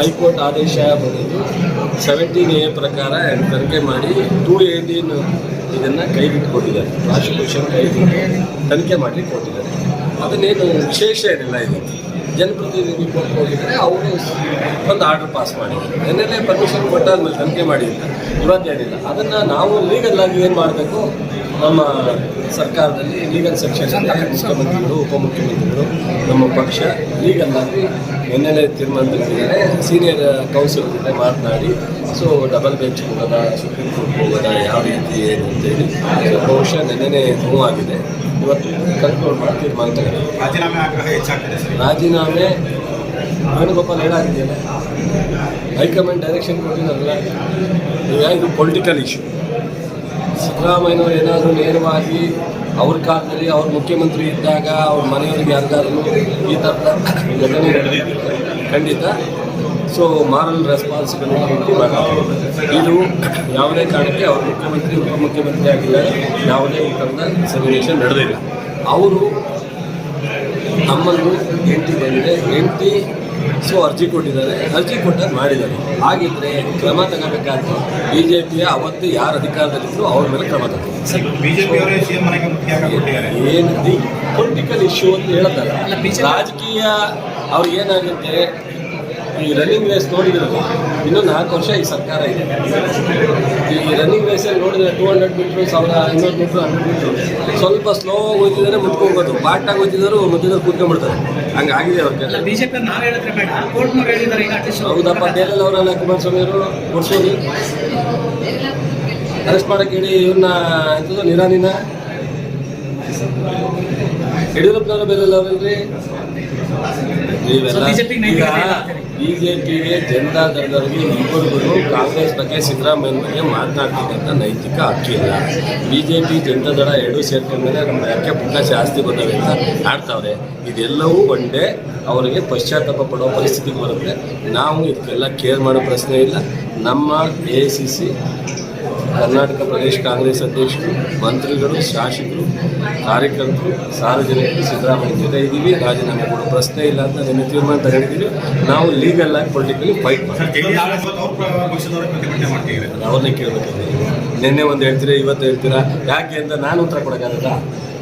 High court ಆದೇಶ ಬಂದಿದ್ದು seventeen A ಪ್ರಕಾರ ತನಿಖೆ ಮಾಡಿ ಟೂ ಏಯ್ಟೀನ್ ಇದನ್ನು ಕೈಬಿಟ್ಕೊಟ್ಟಿದ್ದಾರೆ. ಪ್ರಾಸಿಕ್ಯೂಷನ್ ಕೈಬಿಟ್ಟು ತನಿಖೆ ಮಾಡಲಿಕ್ಕೆ ಕೊಟ್ಟಿದ್ದಾರೆ. ಅದನ್ನೇನು ವಿಶೇಷ ಏನಿಲ್ಲ ಇದು. ಜನಪ್ರತಿನಿಧಿ ಕೋರ್ಟ್ ಹೋಗಿದ್ರೆ ಅವರು ಒಂದು ಆರ್ಡರ್ ಪಾಸ್ ಮಾಡಿದ್ದಾರೆ ನಿನ್ನೆಲೆ ಪರ್ಮಿಷನ್ ಕೊಟ್ಟಾದ್ಮೇಲೆ ತನಿಖೆ ಇವತ್ತು ಹೇಳಿಲ್ಲ. ಅದನ್ನು ನಾವು ಲೀಗಲ್ ಆಗಿ ಏನು ಮಾಡಬೇಕು? ನಮ್ಮ ಸರ್ಕಾರದಲ್ಲಿ ಲೀಗಲ್ ಸೆಕ್ಷನ್ ಮುಖ್ಯಮಂತ್ರಿಗಳು ಉಪಮುಖ್ಯಮಂತ್ರಿಗಳು ನಮ್ಮ ಪಕ್ಷ ಲೀಗಲ್ ಆಗಿ ನಿನ್ನೆಲೆ ತೀರ್ಮಾನ ತೆಗೆದಿದ್ದಾರೆ ಸೀನಿಯರ್ ಕೌನ್ಸಿಲ್ ಜೊತೆ ಮಾತನಾಡಿ ಸೊ ಡಬಲ್ ಬೆಂಚ್ ಹೋಗೋದ ಸುಪ್ರೀಂ ಕೋರ್ಟ್ ಹೋಗೋದ ಯಾವ ರೀತಿ ಏನು ಅಂತೇಳಿ ಸೊ ಬಹುಶಃ ನೆನ್ನೆ ಮೂವ್ ಆಗಿದೆ. ಇವತ್ತು ಕಂಟ್ರೋಲ್ ಮಾಡಿ ತೀರ್ಮಾನ ತಗೊಂಡಿದ್ದೀವಿ ರಾಜೀನಾಮೆ ರಾಜೀನಾಮೆ ವೇಣುಗೋಪಾಲ್ ಹೇಳಾಗಿದ್ದೇನೆ ಹೈಕಮಾಂಡ್ ಡೈರೆಕ್ಷನ್ ಕೊಟ್ಟಿದ್ದಾರಲ್ಲ ಈಗ ಇದು ಪೊಲಿಟಿಕಲ್ ಇಶ್ಯೂ ಸಿದ್ದರಾಮಯ್ಯನವರು ಏನಾದರೂ ನೇರವಾಗಿ ಅವ್ರ ಕಾಲದಲ್ಲಿ ಅವ್ರ ಮುಖ್ಯಮಂತ್ರಿ ಇದ್ದಾಗ ಅವ್ರ ಮನೆಯವರಿಗೆ ಯಾರಿಗಾದ್ರೂ ಈ ಥರದ ಘಟನೆ ನಡೆದಿದ್ದರೆ ಖಂಡಿತ. ಸೊ ಮಾರಲ್ ರೆಸ್ಪಾನ್ಸಿಬಿಲಿಟಿ ಮಾಡಬೇಕು ಇದು ಯಾವುದೇ ಕಾರಣಕ್ಕೆ ಅವ್ರ ಮುಖ್ಯಮಂತ್ರಿ, ಉಪಮುಖ್ಯಮಂತ್ರಿ ಆಗಿಲ್ಲ. ಯಾವುದೇ ಈ ಥರದ ಸನ್ನಿವೇಶ ನಡೆದಿಲ್ಲ. ಅವರು ನಮ್ಮನ್ನು ಹೆಂಡತಿ ಬಂದಿದೆ. ಹೆಂಡತಿ ಸೊ ಅರ್ಜಿ ಕೊಟ್ಟಿದ್ದಾರೆ. ಅರ್ಜಿ ಕೊಟ್ಟಾಗ ಮಾಡಿದ್ದಾರೆ. ಹಾಗಿದ್ರೆ ಕ್ರಮ ತಗೋಬೇಕಾದ್ರೆ ಬಿ ಜೆ ಪಿಯ ಅವತ್ತು ಯಾರು ಅಧಿಕಾರದಲ್ಲಿದ್ರು ಅವ್ರ ಮೇಲೆ ಕ್ರಮ ತಗೋಬೇಕು. ಬಿಜೆಪಿ ಅವರೇ ಸಿಎಂ ಮನೆಗೆ ಕೊಟ್ಟಿದ್ದಾರೆ. ಏನು ಪೊಲಿಟಿಕಲ್ ಇಶ್ಯೂ ಅಂತ ಹೇಳ್ತಾರೆ ರಾಜಕೀಯ ಅವ್ರು ಏನಾಗುತ್ತೆ ಈ ರನ್ನಿಂಗ್ ರೇಸ್ ನೋಡಿದ್ರು ಇನ್ನೂ ನಾಲ್ಕು ವರ್ಷ ಈ ಸರ್ಕಾರ ಇದೆ. ಈ ರನ್ನಿಂಗ್ ರೇಸಲ್ಲಿ ನೋಡಿದ್ರೆ ಟೂ ಹಂಡ್ರೆಡ್ ಮೀಟ್ರು ಸಾವಿರ ಐನೂರು ಮೀಟ್ರು ಹಂಡ್ರೆಡ್ ಮೀಟ್ರು ಸ್ವಲ್ಪ ಸ್ಲೋ ಹೋಗ್ತಿದ್ದಾರೆ ಮುಂದಕ್ಕೆ ಹೋಗೋದು ಫಾಸ್ಟಾಗಿ ಹೋಗ್ತಿದ್ದಾರೆ ಮಧ್ಯದಲ್ಲಿ ಕೂತ್ಕೊಂಡ್ಬಿಡ್ತಾರೆ. ಹಂಗಾಗಿದೆ ಅವ್ರ ಅಲ್ಲ ಬಿಜೆಪಿ ನಾವ್ ಹೇಳಿದ್ರೆ ಬೇಡ. ಕೋರ್ಟ್ನವ್ರು ಹೇಳಿದ್ದಾರೆ ಈಗ ಅಟ್ಲೀಸ್ಟ್ ಹೌದಪ್ಪ ಬೇರೆಲ್ಲ ಅವರೆಲ್ಲ ಕುಮಾರಸ್ವಾಮಿ ಅವರು? ಕೊಡ್ಸೋದು? ಅರೆಸ್ಟ್ ಮಾಡಕ್ಕೆ ಹೇಳಿ ಇವ್ರನ್ನ ಎಂಥದ್ದು ನಿರಾನಿನ? ಯಡಿಯೂರಪ್ಪನವರು ಬೇರೆಲ್ಲ ಅವರಲ್ರಿ? ನೀವೆಲ್ಲ BJP ಗೆ ಜೆ ಜನತಾ ದಳದವರಿಗೆ ಇಬ್ಬರಿಗೂ ಕಾಂಗ್ರೆಸ್ ಬಗ್ಗೆ ಸಿದ್ದರಾಮಯ್ಯ ಬಗ್ಗೆ ಮಾತನಾಡ್ತಕ್ಕಂಥ ನೈತಿಕ ಹಕ್ಕಿಲ್ಲ ಬಿಜೆಪಿ ಜನತಾ ದಳ ಎರಡೂ ಸೇರ್ಕೊಂಡ್ಮೇಲೆ ನಮ್ಮ ಯಾಕೆ ಪುಟ್ಟ ಜಾಸ್ತಿ ಬಂದವೆ ಅಂತ ಆಡ್ತಾವ್ರೆ. ಇದೆಲ್ಲವೂ ಒಂದೇ ಅವರಿಗೆ ಪಶ್ಚಾತ್ತಾಪ ಪಡೋ ಪರಿಸ್ಥಿತಿಗೆ ಬರುತ್ತೆ. ನಾವು ಇದಕ್ಕೆಲ್ಲ ಕೇರ್ ಮಾಡೋ ಪ್ರಶ್ನೆ ಇಲ್ಲ. ನಮ್ಮ ಎ ಸಿ ಸಿ ಕರ್ನಾಟಕ ಪ್ರದೇಶ ಕಾಂಗ್ರೆಸ್ ಅಧ್ಯಕ್ಷರು ಮಂತ್ರಿಗಳು ಶಾಸಕರು ಕಾರ್ಯಕರ್ತರು ಸಾರ್ವಜನಿಕರು ಸಿದ್ದರಾಮಯ್ಯ ಜೊತೆ ಇದ್ದೀವಿ. ರಾಜೀನಾಮೆ ಕೊಡೋ ಪ್ರಶ್ನೆ ಇಲ್ಲ ಅಂತ ನಿನ್ನೆ ತೀರ್ಮಾನ ತಗೊಂಡಿದ್ದೀವಿ. ನಾವು ಲೀಗಲ್ ಆಗಿ ಪೊಲಿಟಿಕಲಿ ಫೈಟ್ ಮಾಡ್ತೀವಿ. ಅವ್ರನ್ನೇ ಕೇಳಬೇಕು ನಿನ್ನೆ ಒಂದು ಹೇಳ್ತೀರಾ ಇವತ್ತು ಹೇಳ್ತೀರಾ? ಯಾಕೆ ಅಂತ ನಾನು ಉತ್ತರ ಕೊಡೋಕ್ಕಾಗಲ್ಲ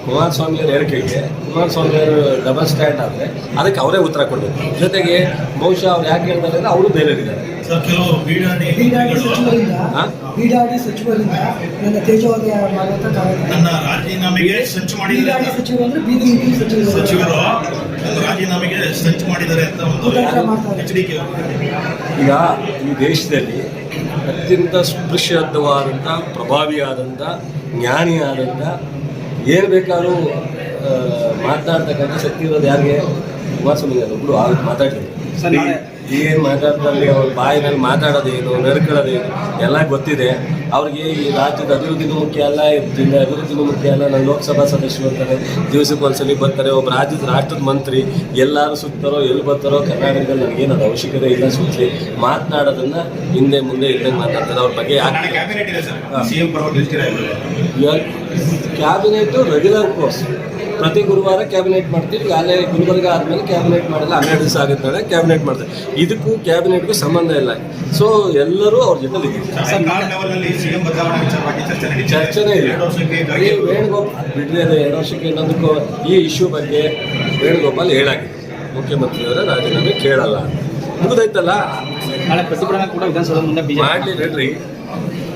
ಕುಮಾರಸ್ವಾಮಿ ಅವ್ರ ಹೇಳಿಕೆಗೆ ಕುಮಾರಸ್ವಾಮಿ ಅವರು ಡಬಲ್ ಸ್ಟ್ಯಾಂಡ್ ಆದರೆ ಅದಕ್ಕೆ ಅವರೇ ಉತ್ತರ ಕೊಡಬೇಕು. ಜೊತೆಗೆ ಬಹುಶಃ ಅವ್ರು ಯಾಕೆ ಹೇಳ್ತಾರೆ ಅಂದರೆ ಅವರು ಬೇರೆ ಇದ್ದಾರೆ ಸರ್ ಕೆಲವು ಬೀಡಾಡಿ ಬೀಡಾಡಿ ಸಚಿವರಿಂದ ಹಾಂ? ಬೀಡಾಡಿ ಸಚಿವರಿಂದ ನನ್ನ ತೇಜೋವಧೆ ಮಾಡುವಂತ ಕಾರ್ಯಕ್ರಮ ನನ್ನ ರಾಜೀನಾಮೆಗೆ ಸಂಚು ಮಾಡಿದ್ದಾರೆ ಬೀಡಾಡಿ ಸಚಿವರು ಅಂದ್ರೆ ಬೀದಿ ಬೀದಿ ಸಚಿವರು. ಸಚಿವರು ನನ್ನ ರಾಜೀನಾಮೆಗೆ ಸಂಚು ಮಾಡಿದ್ದಾರೆ ಅಂತ ಒಂದು ಕುತಂತ್ರ ಮಾಡ್ತಾರೆ. ಎಚ್ ಡಿ ಕೆ ಈಗ ಈ ದೇಶದಲ್ಲಿ ಅತ್ಯಂತ ಸ್ಪೃಶ್ಯವಾದಂಥ ಪ್ರಭಾವಿಯಾದಂಥ ಜ್ಞಾನಿಯಾದಂಥ ಏನು ಬೇಕಾದ್ರೂ ಮಾತನಾಡ್ತಕ್ಕಂಥ ಶಕ್ತಿ ಇರೋದು ಯಾರಿಗೆ? ಕುಮಾರಸ್ವಾಮಿ ಒಬ್ಬರು ಮಾತಾಡ್ತಾರೆ ಏನು ಮಾತಾಡ್ತಾರೆ ಅವ್ರ ಬಾಯಿನಲ್ಲಿ ಮಾತಾಡೋದೇನು ನಡ್ಕೊಳ್ಳೋದೇನು ಎಲ್ಲ ಗೊತ್ತಿದೆ. ಅವ್ರಿಗೆ ಈ ರಾಜ್ಯದ ಅಭಿವೃದ್ಧಿಗೂ ಮುಖ್ಯ ಅಲ್ಲ ಜಿಲ್ಲೆ ಅಭಿವೃದ್ಧಿಗೂ ಮುಖ್ಯ ಅಲ್ಲ ನಾನು ಲೋಕಸಭಾ ಸದಸ್ಯರು ಅಂತಾರೆ ದಿವಸಕ್ಕೆ ಒಂದ್ಸಲಿ ಬರ್ತಾರೆ ಒಬ್ಬ ರಾಜ್ಯದ ರಾಷ್ಟ್ರದ ಮಂತ್ರಿ ಎಲ್ಲರೂ ಸುತ್ತಾರೋ ಎಲ್ಲಿ ಬರ್ತಾರೋ ಕರ್ನಾಟಕದಲ್ಲಿ ನನಗೇನು ಅದು ಅವಶ್ಯಕತೆ ಇಲ್ಲ ಸುತ್ತಲಿ ಮಾತನಾಡೋದನ್ನು ಹಿಂದೆ ಮುಂದೆ ಇದ್ದಂಗೆ ಮಾತಾಡ್ತಾರೆ ಅವ್ರ ಬಗ್ಗೆ ಕ್ಯಾಬಿನೆಟ್ ರೆಗ್ಯುಲರ್ ಕೋರ್ಸ್ ಪ್ರತಿ ಗುರುವಾರ ಕ್ಯಾಬಿನೆಟ್ ಮಾಡ್ತೀವಿ. ಅಲ್ಲೇ ಗುಲ್ಬರ್ಗ ಆದಮೇಲೆ ಕ್ಯಾಬಿನೆಟ್ ಮಾಡಲ್ಲ ಹನ್ನೆರಡು ದಿವಸ ಆಗುತ್ತೆ ಕ್ಯಾಬಿನೆಟ್ ಮಾಡ್ತಾರೆ. ಇದಕ್ಕೂ ಕ್ಯಾಬಿನೆಟ್ಗೂ ಸಂಬಂಧ ಇಲ್ಲ. ಸೊ ಎಲ್ಲರೂ ಅವ್ರ ಜೊತೆ ಚರ್ಚೆನೇ ಇಲ್ಲ. ಈ ವೇಣುಗೋಪಾಲ್ ಬಿಡ್ರಿ ಅದೇ ಎರಡು ವರ್ಷಕ್ಕೆ ಇನ್ನೊಂದಕ್ಕೂ ಈ ಇಶ್ಯೂ ಬಗ್ಗೆ ವೇಣುಗೋಪಾಲ್ ಹೇಳಾಗಿದೆ ಮುಖ್ಯಮಂತ್ರಿಯವರ ರಾಜೀನಾಮೆ ಕೇಳಲ್ಲ. ಮುಗಿದೈತಲ್ಲ ನಾಳೆ ಪ್ರತಿಭಟನೆ ಕೂಡ ವಿಧಾನಸೌಧ ಮುಂದೆ ಮಾಡ್ಲಿ ನಡ್ರಿ.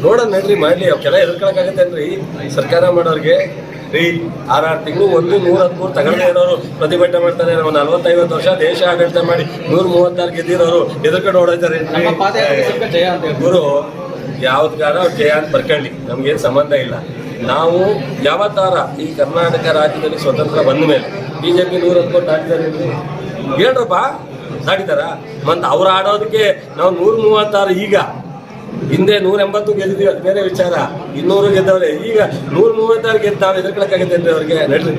ನೋಡೋಣ ನಡ್ರಿ ಮಾಡಲಿ. ಅವಕ್ಕೆಲ್ಲ ಎದುರ್ಕೊಳಕ್ಕಾಗತ್ತೇನ್ರಿ ಸರ್ಕಾರ ಮಾಡೋರಿಗೆ ರೀ ಆರಾರು ತಿಂಗಳು ಒಂದು ನೂರ ಹದಿಮೂರು ತಗೊಳ್ಳದೇ ಇರೋರು ಪ್ರತಿಭಟನೆ ಮಾಡ್ತಾರೆ. ನಾವು ನಲ್ವತ್ತೈವತ್ತು ವರ್ಷ ದೇಶ ಆಡಳಿತ ಮಾಡಿ ನೂರ ಮೂವತ್ತಾರು ಗೆದ್ದಿರೋರು ಎದುರುಗಡೆ ಓಡಾಯ್ತಾರೆ. ಗುರು ಯಾವ್ದು ಅವ್ರು ಜಯ ಅಂತ ಬರ್ಕೊಳ್ಳಿ. ನಮ್ಗೇನು ಸಂಬಂಧ ಇಲ್ಲ. ನಾವು ಯಾವತ್ತಾರ ಈ ಕರ್ನಾಟಕ ರಾಜ್ಯದಲ್ಲಿ ಸ್ವತಂತ್ರ ಬಂದ ಮೇಲೆ ಬಿ ಜೆ ಪಿ ನೂರ ಹದಿಮೂರು ದಾಟಿದ್ದಾರೆ ಹೇಳ್ರಪ್ಪ ಆಡಿದಾರ ಮತ್ತು ಅವ್ರು ಆಡೋದಕ್ಕೆ ನಾವು ನೂರ ಮೂವತ್ತಾರು ಈಗ ಹಿಂದೆ ನೂರ ಎಂಬತ್ತು ಗೆದ್ದಿದ್ದೀವಿ, ಅದು ಬೇರೆ ವಿಚಾರ. ಇನ್ನೂರು ಗೆದ್ದವ್ರೆ. ಈಗ ನೂರ ಮೂವತ್ತಾರು ಗೆದ್ದು ನಾವು ಅಂದ್ರೆ ಅವ್ರಿಗೆ ನಡ್ರಿ